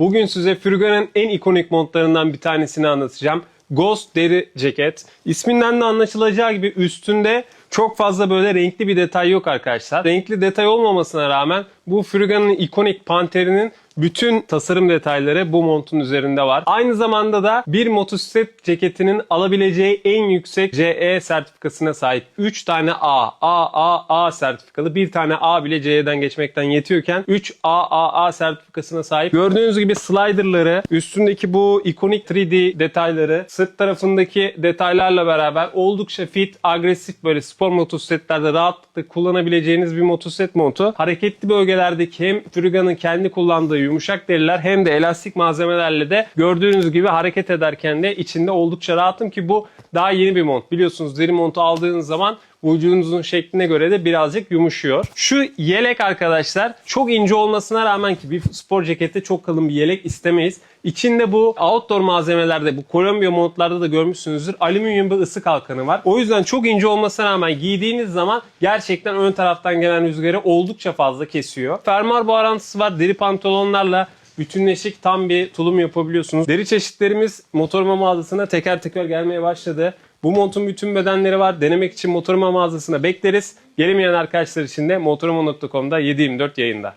Bugün size Furgon'un en ikonik montlarından bir tanesini anlatacağım. Ghost deri ceket. İsminden de anlaşılacağı gibi üstünde çok fazla böyle renkli bir detay yok arkadaşlar. Renkli detay olmamasına rağmen bu Furgon'un ikonik panterinin bütün tasarım detayları bu montun üzerinde var. Aynı zamanda da bir motosiklet ceketinin alabileceği en yüksek CE sertifikasına sahip. 3 tane A, A, A, A sertifikalı. Bir tane A bile CE'den geçmekten yetiyorken 3 A, A, A sertifikasına sahip. Gördüğünüz gibi sliderları, üstündeki bu ikonik 3D detayları, sırt tarafındaki detaylarla beraber oldukça fit, agresif böyle spor motosikletlerde rahatlıkla kullanabileceğiniz bir motosiklet montu. Hareketli bölgelerdeki hem Furgon'un kendi kullandığı yumuşak deriler hem de elastik malzemelerle de gördüğünüz gibi hareket ederken de içinde oldukça rahatım ki bu daha yeni bir mont. Biliyorsunuz deri montu aldığınız zaman vücudunuzun şekline göre de birazcık yumuşuyor. Şu yelek arkadaşlar çok ince olmasına rağmen ki bir spor cekette çok kalın bir yelek istemeyiz. İçinde bu outdoor malzemelerde bu Columbia montlarda da görmüşsünüzdür. Alüminyum bir ısı kalkanı var. O yüzden çok ince olmasına rağmen giydiğiniz zaman gerçekten ön taraftan gelen rüzgarı oldukça fazla kesiyor. Fermuar bağlantısı var. Deri pantolonlarla bütünleşik tam bir tulum yapabiliyorsunuz. Deri çeşitlerimiz motoruma mağazasına teker teker gelmeye başladı. Bu montun bütün bedenleri var. Denemek için motoruma mağazasına bekleriz. Gelemeyen arkadaşlar için de motoruma.com'da 7/24 yayında.